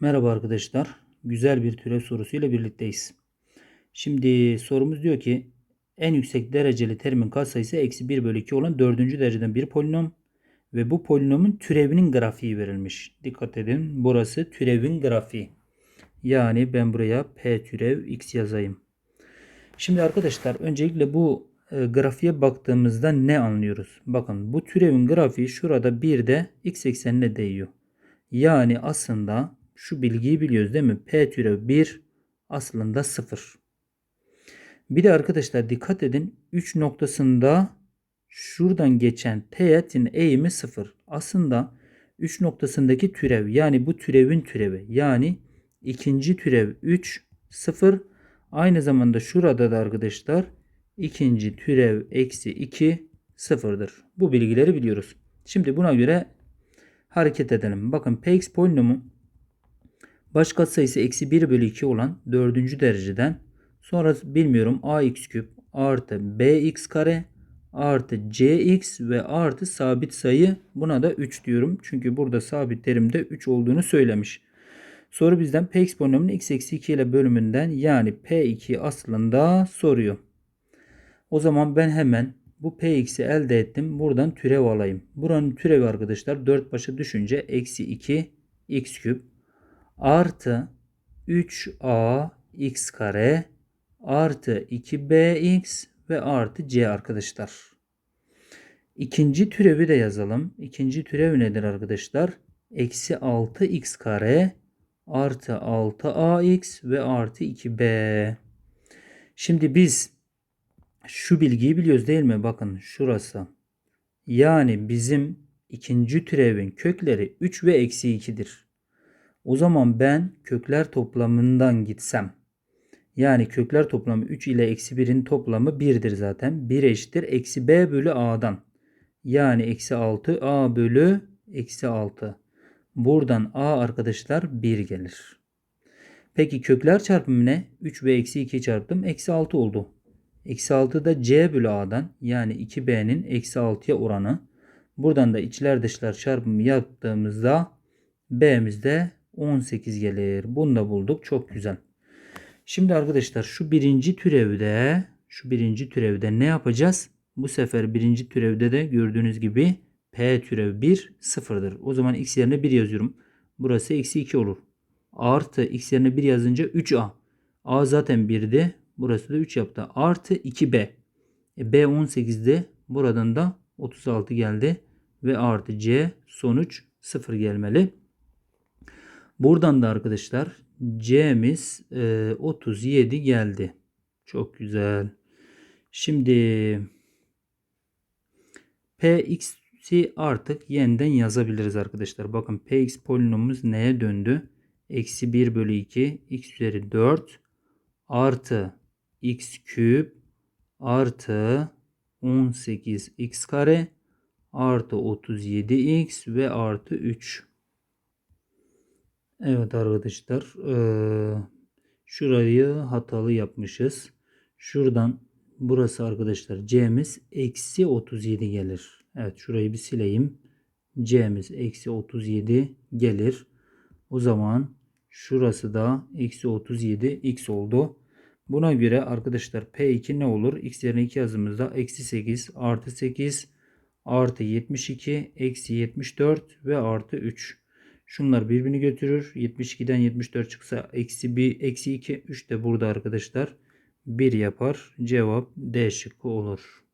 Merhaba arkadaşlar. Güzel bir türev sorusuyla birlikteyiz. Şimdi sorumuz diyor ki en yüksek dereceli terimin katsayısı eksi 1 bölü 2 olan dördüncü dereceden bir polinom ve bu polinomun türevinin grafiği verilmiş. Dikkat edin burası türevin grafiği. Yani ben buraya p türev x yazayım. Şimdi arkadaşlar öncelikle bu e, grafiğe baktığımızda ne anlıyoruz? Bakın bu türevin grafiği şurada bir de x eksenine değiyor. Yani aslında şu bilgiyi biliyoruz değil mi? P türev 1 aslında 0. Bir de arkadaşlar dikkat edin 3 noktasında şuradan geçen teğetin eğimi 0. Aslında 3 noktasındaki türev yani bu türevin türevi yani ikinci türev 3 0 aynı zamanda şurada da arkadaşlar ikinci türev eksi 2 sıfırdır. Bu bilgileri biliyoruz. Şimdi buna göre hareket edelim. Bakın px polinomu baş katsayısı eksi 1 bölü 2 olan dördüncü dereceden sonra bilmiyorum ax küp artı bx kare artı cx ve artı sabit sayı buna da 3 diyorum. Çünkü burada sabit terimde 3 olduğunu söylemiş. Soru bizden px polinomunun x eksi 2 ile bölümünden yani p2 aslında soruyor. O zaman ben hemen bu px'i elde ettim. Buradan türev alayım. Buranın türevi arkadaşlar 4 başa düşünce eksi 2 x küp artı 3a x kare artı 2bx ve artı c arkadaşlar. İkinci türevi de yazalım. İkinci türev nedir arkadaşlar? Eksi 6x kare artı 6ax ve artı 2b. Şimdi biz şu bilgiyi biliyoruz değil mi? Bakın şurası. Yani bizim ikinci türevin kökleri 3 ve eksi 2'dir. O zaman ben kökler toplamından gitsem. Yani kökler toplamı 3 ile eksi 1'in toplamı 1'dir zaten. 1 eşittir eksi b bölü a'dan. Yani eksi 6 a bölü eksi 6. Buradan a arkadaşlar 1 gelir. Peki kökler çarpımı ne? 3 ve eksi 2 çarptım. Eksi 6 oldu. Eksi 6 da c bölü a'dan yani 2b'nin eksi 6'ya oranı. Buradan da içler dışlar çarpımı yaptığımızda b'mizde 18 gelir. Bunu da bulduk. Çok güzel. Şimdi arkadaşlar şu birinci türevde şu birinci türevde ne yapacağız? Bu sefer birinci türevde de gördüğünüz gibi p türev 1 sıfırdır. O zaman x yerine 1 yazıyorum. Burası eksi 2 olur. Artı x yerine 1 yazınca 3a. a zaten 1'di. Burası da 3 yaptı. Artı 2b. E, b 18'di. Buradan da 36 geldi. Ve artı c sonuç 0 gelmeli. Buradan da arkadaşlar C'miz e, 37 geldi. Çok güzel. Şimdi Px'i artık yeniden yazabiliriz arkadaşlar. Bakın Px polinomumuz neye döndü? Eksi 1 bölü 2 x üzeri 4 artı x küp artı 18 x kare artı 37x ve artı 3. Evet arkadaşlar. şurayı hatalı yapmışız. Şuradan burası arkadaşlar C'miz eksi 37 gelir. Evet şurayı bir sileyim. C'miz eksi 37 gelir. O zaman şurası da eksi 37 x oldu. Buna göre arkadaşlar P2 ne olur? X yerine 2 yazımızda eksi 8 artı 8 artı 72 eksi 74 ve artı 3. Şunlar birbirini götürür. 72'den 74 çıksa eksi 1, eksi 2, 3 de burada arkadaşlar. 1 yapar. Cevap D şıkkı olur.